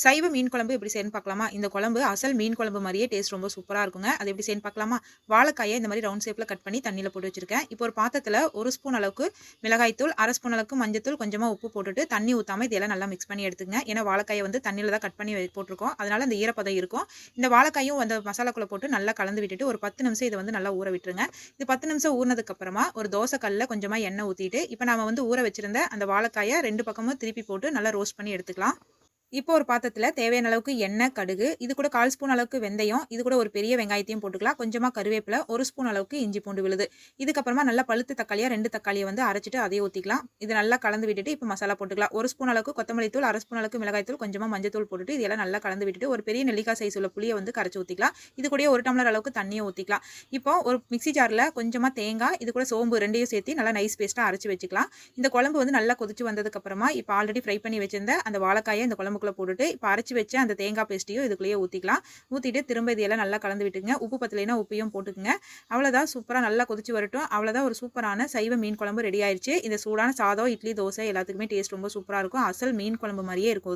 சைவ மீன் குழம்பு எப்படி செய்யணும் பார்க்கலாமா? இந்த குழம்பு அசல் மீன் குழம்பு மாதிரியே டேஸ்ட் ரொம்ப சூப்பராக இருக்குங்க. அது எப்படி செய்யணும் பார்க்கலாமா? வாழைக்காயை இந்த மாதிரி ரவுண்ட் ஷேப்பில் கட் பண்ணி தண்ணியில் போட்டு வச்சிருக்கேன். இப்போ ஒரு பாத்திரத்தில் ஒரு ஸ்பூன் அளவுக்கு மிளகாய்த்தூள் அரை ஸ்பூன் அளவுக்கு மஞ்சத்தூள் கொஞ்சமாக உப்பு போட்டுட்டு தண்ணி ஊற்றாமல் இதெல்லாம் நல்லா மிக்ஸ் பண்ணி எடுத்துங்க ஏன்னா வாழைக்காயை வந்து தண்ணியில் தான் கட் பண்ணி போட்டிருக்கோம். அதனால் அந்த ஈரப்பதம் இருக்கும். இந்த வாழைக்காயும் அந்த மசாலாக்குள்ளே போட்டு நல்லா கலந்து விட்டுட்டு ஒரு பத்து நிமிஷம் இதை வந்து நல்லா ஊற விட்டுருங்க. இது பத்து நிமிஷம் ஊறினதுக்கப்புறமா ஒரு தோசை கல்லில் கொஞ்சமாக எண்ணெய் ஊற்றிட்டு இப்போ நம்ம வந்து ஊற வச்சிருந்த அந்த வாழைக்காயை ரெண்டு பக்கமும் திருப்பி போட்டு நல்லா ரோஸ்ட் பண்ணி எடுத்துக்கலாம். இப்போ ஒரு பாத்திரத்தில் தேவையான அளவுக்கு எண்ணெய் கடுகு இது கூட கால் ஸ்பூன் அளவுக்கு வெந்தயம் இது கூட ஒரு பெரிய வெங்காயத்தையும் போட்டுக்கலாம். கொஞ்சமாக கருவேப்பிலை ஒரு ஸ்பூன் அளவுக்கு இஞ்சி பூண்டு விழுது. இதுக்கப்புறமா நல்லா பழுத்து தக்காளியாக ரெண்டு தக்காளியை வந்து அரைச்சிட்டு அதையும் ஊற்றிக்கலாம் இது நல்லா கலந்து விட்டுட்டு இப்போ மசாலா போட்டுக்கலாம். ஒரு ஸ்பூன் அளவுக்கு கொத்தமல்லி தூள் அரை ஸ்பூன் அளவுக்கு மிளகாய் தூள் கொஞ்சமாக மஞ்சள் தூள் போட்டுட்டு இதெல்லாம் நல்லா கலந்து விட்டுட்டு ஒரு பெரிய நெல்லிக்காய் சைஸ் உள்ள புளியை வந்து கரைச்சி ஊற்றிக்கலாம் இது கூட ஒரு டம்ளர் அளவுக்கு தண்ணியை ஊற்றிக்கலாம் இப்போ ஒரு மிக்சி ஜாரில் கொஞ்சமாக தேங்காய் இது கூட சோம்பு ரெண்டையும் சேர்த்து நல்லா நைஸ் பேஸ்ட்டாக அரைச்சி வச்சுக்கலாம். இந்த குழம்பு வந்து நல்லா கொதிச்சு வந்ததுக்கப்புறமா இப்போ ஆல்ரெடி ஃப்ரை பண்ணி வச்சிருந்த அந்த வாழைக்காயை இந்த குழம்புக்குள்ள போட்டுட்டு இப்போ அரைச்சி வச்ச அந்த தேங்காய் பேஸ்ட்டையும் இதுக்குள்ளேயே ஊற்றிக்கலாம் ஊற்றிட்டு திரும்ப இதெல்லாம் நல்லா கலந்து விட்டுங்க உப்பு பத்தலைனா உப்பையும் போட்டுக்குங்க. அவ்வளோதான் சூப்பராக நல்லா கொதிச்சு வரட்டும். அவ்வளோதான் ஒரு சூப்பரான சைவ மீன் குழம்பு ரெடி ஆயிடுச்சு இந்த சூடான சாதம் இட்லி தோசை எல்லாத்துக்குமே டேஸ்ட் ரொம்ப சூப்பராக இருக்கும். அசல் மீன் குழம்பு மாதிரியே இருக்கும்